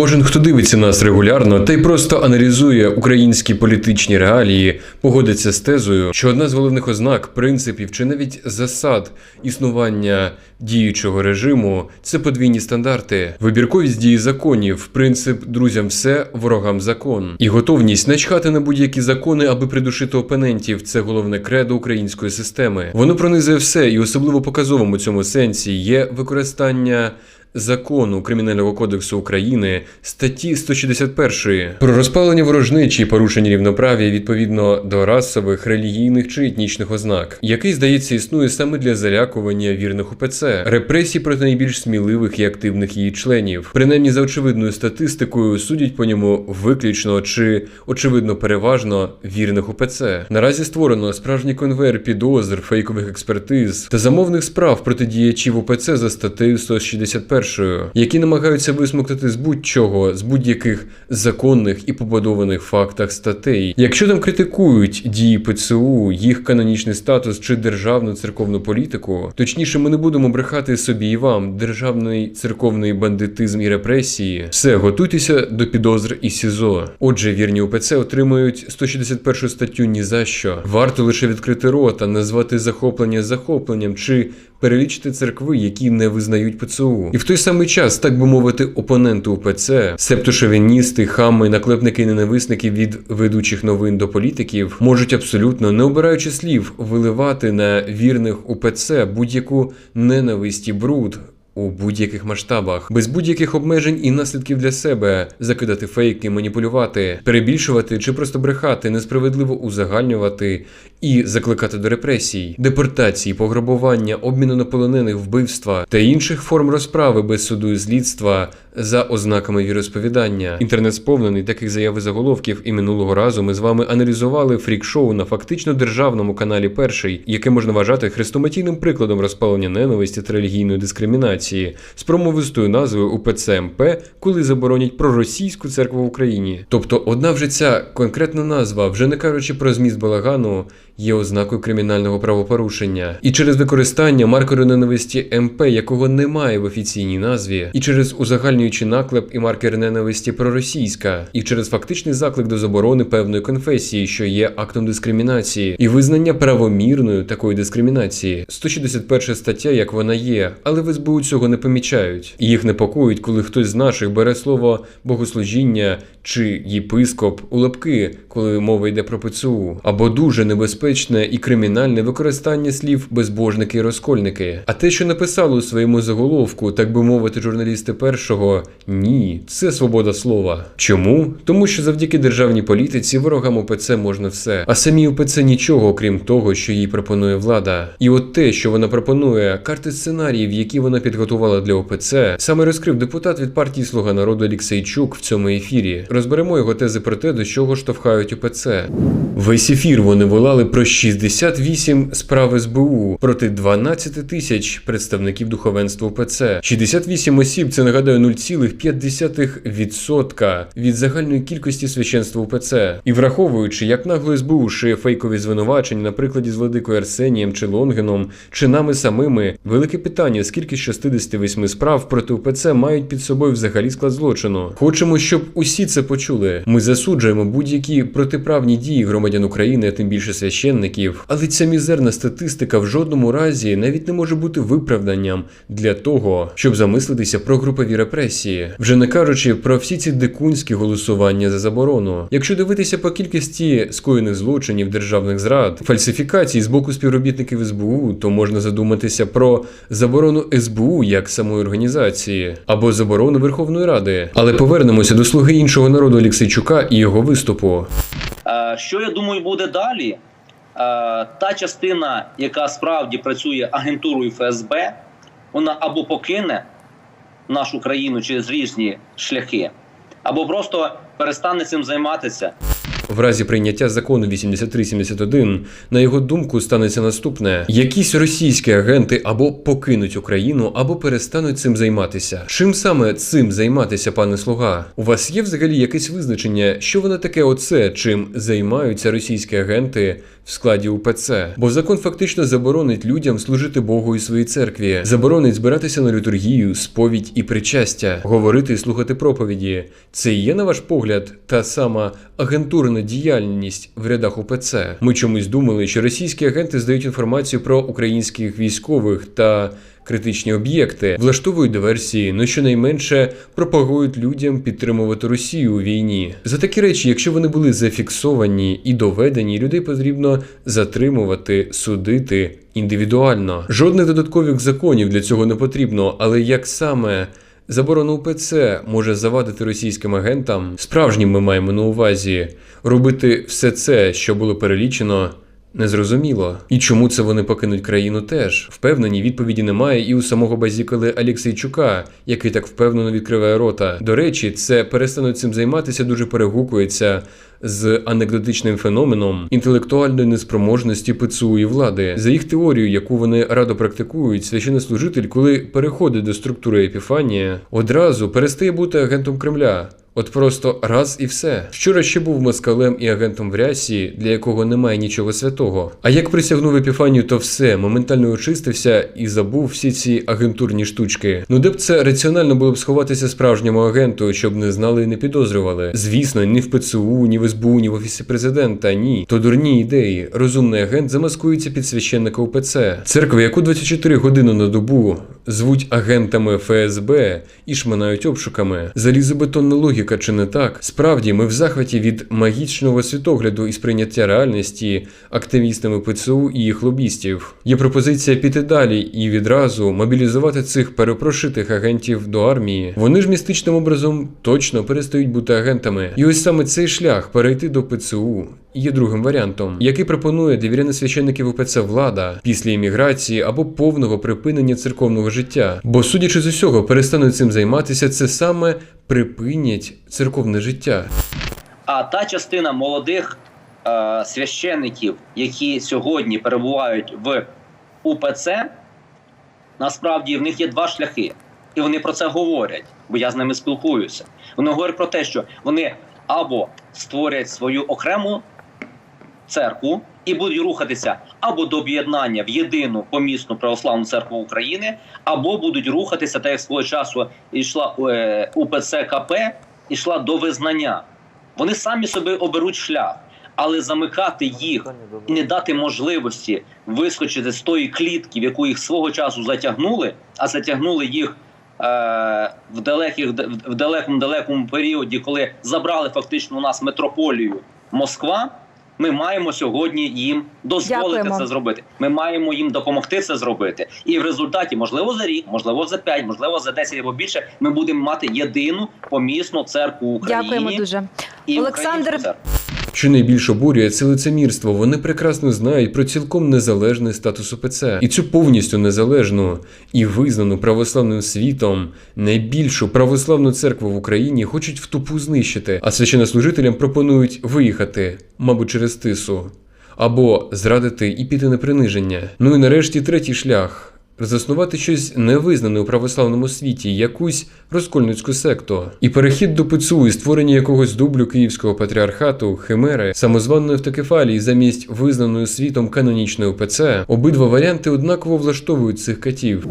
Кожен, хто дивиться нас регулярно та й просто аналізує українські політичні реалії, погодиться з тезою, що одна з головних ознак, принципів чи навіть засад існування діючого режиму це подвійні стандарти, вибірковість дії законів, принцип друзям все, ворогам закон, і готовність начхати на будь-які закони, аби придушити опонентів. Це головне кредо української системи. Воно пронизує все, і особливо показовим у цьому сенсі є використання. Закону Кримінального кодексу України статті 161 про розпалення ворожнечі порушення рівноправ'я відповідно до расових, релігійних чи етнічних ознак, який здається існує саме для залякування вірних УПЦ, репресій проти найбільш сміливих і активних її членів. Принаймні за очевидною статистикою судять по ньому виключно чи очевидно переважно вірних УПЦ. Наразі створено справжній конвейер підозр, фейкових експертиз та замовних справ проти діячів УПЦ за статтею 161, які намагаються висмоктати з будь-чого, з будь-яких законних і побудованих фактах статей. Якщо там критикують дії ПЦУ, їх канонічний статус чи державну церковну політику, точніше, ми не будемо брехати собі і вам державний церковний бандитизм і репресії. Все, готуйтеся до підозр і СІЗО. Отже, вірні УПЦ отримують 161 статтю ні за що. Варто лише відкрити рота, назвати захоплення захопленням чи перелічити церкви, які не визнають ПЦУ. І в той самий час, так би мовити, опоненти УПЦ, септошовіністи, хами, наклепники ненависники від ведучих новин до політиків, можуть абсолютно, не обираючи слів, виливати на вірних УПЦ будь-яку ненависть і бруд. У будь-яких масштабах, без будь-яких обмежень і наслідків для себе, закидати фейки, маніпулювати, перебільшувати чи просто брехати, несправедливо узагальнювати і закликати до репресій, депортації, пограбування, обміну на полонених, вбивства та інших форм розправи без суду і слідства за ознаками віросповідання. Інтернет сповнений таких заяв і заголовків, і минулого разу ми з вами аналізували фрік-шоу на фактично державному каналі Перший, яке можна вважати хрестоматійним прикладом розпалення ненависті та релігійної дискримінації з промовистою назвою УПЦ МП, коли заборонять проросійську церкву в Україні. Тобто, одна вже ця конкретна назва, вже не кажучи про зміст балагану, є ознакою кримінального правопорушення. І через використання маркеру ненависті МП, якого немає в офіційній назві, і через узагальнюючий наклеп і маркер ненависті проросійська, і через фактичний заклик до заборони певної конфесії, що є актом дискримінації, і визнання правомірною такої дискримінації. 161 стаття, як вона є, але в СБУ цього не помічають. І їх непокоїть, коли хтось з наших бере слово богослужіння чи єпископ у лапки, коли мова йде про ПЦУ, або дуже небезпечне і кримінальне використання слів безбожники і розкольники. А те, що написали у своєму заголовку, так би мовити, журналісти першого, ні, це свобода слова. Чому? Тому що завдяки державній політиці ворогам УПЦ можна все, а самій УПЦ нічого, окрім того, що їй пропонує влада. І от те, що вона пропонує, карти сценаріїв, які вона підготувала для ОПЦ, саме розкрив депутат від партії Слуга народу Олексійчук в цьому ефірі. Розберемо його тези про те, до чого штовхають УПЦ. Весь ефір вони волали про 68 справ СБУ проти 12 тисяч представників духовенства УПЦ. 68 осіб це нагадаю 0,5% від загальної кількості священства УПЦ. І враховуючи, як нагло СБУ шиє фейкові звинувачення, на прикладі з владикою Арсенієм чи Лонгеном, чи нами самими, велике питання, скільки з 68 справ проти УПЦ мають під собою взагалі склад злочину. Хочемо, щоб усі це почули. Ми засуджуємо будь-які протиправні дії громадян України, а тим більше священників. Але ця мізерна статистика в жодному разі навіть не може бути виправданням для того, щоб замислитися про групові репресії, вже не кажучи про всі ці дикунські голосування за заборону. Якщо дивитися по кількості скоєних злочинів державних зрад, фальсифікацій з боку співробітників СБУ, то можна задуматися про заборону СБУ як самої організації або заборону Верховної Ради. Але повернемося до слуги іншого народу Олексійчука і його виступу. Е, Що я думаю, буде далі? Е, Та частина, яка справді працює агентурою ФСБ, вона або покине нашу країну через різні шляхи, або просто перестане цим займатися. В разі прийняття закону 8371, на його думку, станеться наступне: якісь російські агенти або покинуть Україну, або перестануть цим займатися. Чим саме цим займатися, пане слуга? У вас є взагалі якесь визначення, що воно таке оце, чим займаються російські агенти в складі УПЦ? Бо закон фактично заборонить людям служити Богу і своїй церкві, заборонить збиратися на літургію, сповідь і причастя, говорити і слухати проповіді. Це і є, на ваш погляд, та сама агентурна діяльність в рядах УПЦ. Ми чомусь думали, що російські агенти здають інформацію про українських військових та критичні об'єкти, влаштовують диверсії, ну щонайменше пропагують людям підтримувати Росію у війні. За такі речі, якщо вони були зафіксовані і доведені, людей потрібно затримувати, судити індивідуально. Жодних додаткових законів для цього не потрібно, але як саме. Заборона УПЦ може завадити російським агентам, справжнім ми маємо на увазі, робити все це, що було перелічено, незрозуміло. І чому це вони покинуть країну теж? Впевнені, відповіді немає і у самого базікали Алєксейчука, який так впевнено відкриває рота. До речі, це перестануть цим займатися дуже перегукується з анекдотичним феноменом інтелектуальної неспроможності ПЦУ і влади. За їх теорією, яку вони радо практикують, священнослужитель, коли переходить до структури Епіфанія, одразу перестає бути агентом Кремля. От просто раз і все. Вчора ще був москалем і агентом в рясі, для якого немає нічого святого. А як присягнув Епіфанію, то все моментально очистився і забув всі ці агентурні штучки. Ну де б це раціонально було б сховатися справжньому агенту, щоб не знали і не підозрювали. Звісно, ні в ПЦУ, ні в СБУ, ні в офісі президента, ні. То дурні ідеї. Розумний агент замаскується під священника УПЦ. Церква, яку 24 години на добу звуть агентами ФСБ і шминають обшуками. Залізобетонна логіка чи не так? Справді, ми в захваті від магічного світогляду і сприйняття реальності активістами ПЦУ і їх лобістів. Є пропозиція піти далі і відразу мобілізувати цих перепрошитих агентів до армії. Вони ж містичним образом точно перестають бути агентами. І ось саме цей шлях перейти до ПЦУ є другим варіантом, який пропонує довіряне священників УПЦ влада після імміграції або повного припинення церковного життя. Бо, судячи з усього, перестануть цим займатися, це саме припинять церковне життя. А та частина молодих е, священників, які сьогодні перебувають в УПЦ, насправді в них є два шляхи. І вони про це говорять, бо я з ними спілкуюся. Вони говорять про те, що вони або створять свою окрему церкву і будуть рухатися або до об'єднання в єдину помісну православну церкву України, або будуть рухатися, так як свого часу йшла е, УПЦ КП, йшла до визнання. Вони самі собі оберуть шлях, але замикати їх і не дати можливості вискочити з тої клітки, в яку їх свого часу затягнули, а затягнули їх е, в далеких в далекому далекому періоді, коли забрали фактично у нас метрополію Москва. Ми маємо сьогодні їм дозволити Дякуємо. це зробити. Ми маємо їм допомогти це зробити. І в результаті, можливо, за рік, можливо, за п'ять, можливо, за 10 або більше, ми будемо мати єдину помісну церкву України. Дякуємо дуже. І Олександр-. Що найбільш обурює це лицемірство. Вони прекрасно знають про цілком незалежний статус УПЦ. І цю повністю незалежну і визнану православним світом найбільшу православну церкву в Україні хочуть в тупу знищити, а священнослужителям пропонують виїхати, мабуть, через тису, або зрадити і піти на приниження. Ну і нарешті третій шлях. Заснувати щось невизнане у православному світі, якусь розкольницьку секту, і перехід до ПЦУ і створення якогось дублю київського патріархату, химери, самозваної автокефалії замість визнаної світом канонічної ОПЦ, обидва варіанти однаково влаштовують цих катів.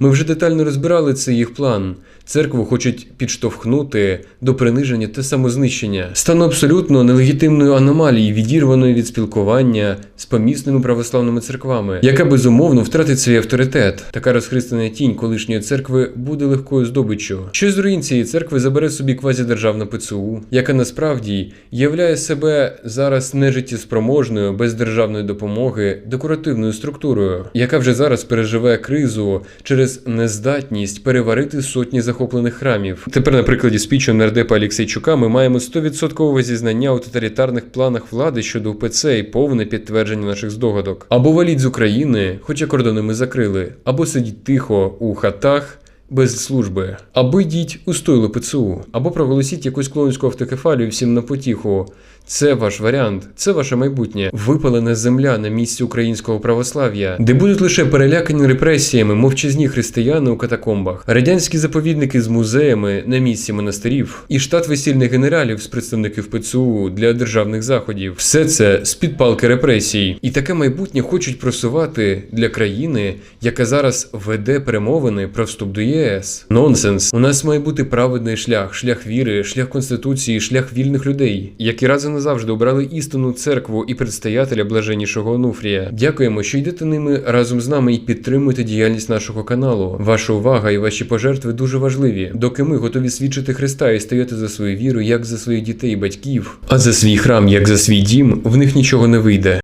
Ми вже детально розбирали цей їх план. Церкву хочуть підштовхнути до приниження та самознищення, стану абсолютно нелегітимною аномалією, відірваною від спілкування з помісними православними церквами, яка безумовно втратить свій авторитет. Така розхристана тінь колишньої церкви буде легкою здобиччю. Щось з руїн цієї церкви забере собі квазідержавна ПЦУ, яка насправді являє себе зараз нежиттєспроможною без державної допомоги декоративною структурою, яка вже зараз переживає кризу через нездатність переварити сотні захоплених храмів. Тепер, на прикладі спічу нардепа Алєксейчука, ми маємо 100% зізнання у тоталітарних планах влади щодо УПЦ і повне підтвердження наших здогадок. Або валіть з України, хоча кордони ми закрили, або сидіть тихо у хатах. Без служби, або йдіть у стойло ПЦУ, або проголосіть якусь клоунську автокефалію всім на потіху. Це ваш варіант, це ваше майбутнє. Випалена земля на місці українського православ'я, де будуть лише перелякані репресіями мовчазні християни у катакомбах, радянські заповідники з музеями на місці монастирів і штат весільних генералів з представників ПЦУ для державних заходів. Все це з під палки репресій. І таке майбутнє хочуть просувати для країни, яка зараз веде перемовини про вступ до ЄС. Нонсенс. У нас має бути праведний шлях, шлях віри, шлях конституції, шлях вільних людей, які раз і назавжди обрали істинну церкву і предстоятеля блаженнішого Онуфрія. Дякуємо, що йдете ними разом з нами і підтримуєте діяльність нашого каналу. Ваша увага і ваші пожертви дуже важливі, доки ми готові свідчити Христа і стояти за свою віру, як за своїх дітей і батьків, а за свій храм, як за свій дім, в них нічого не вийде.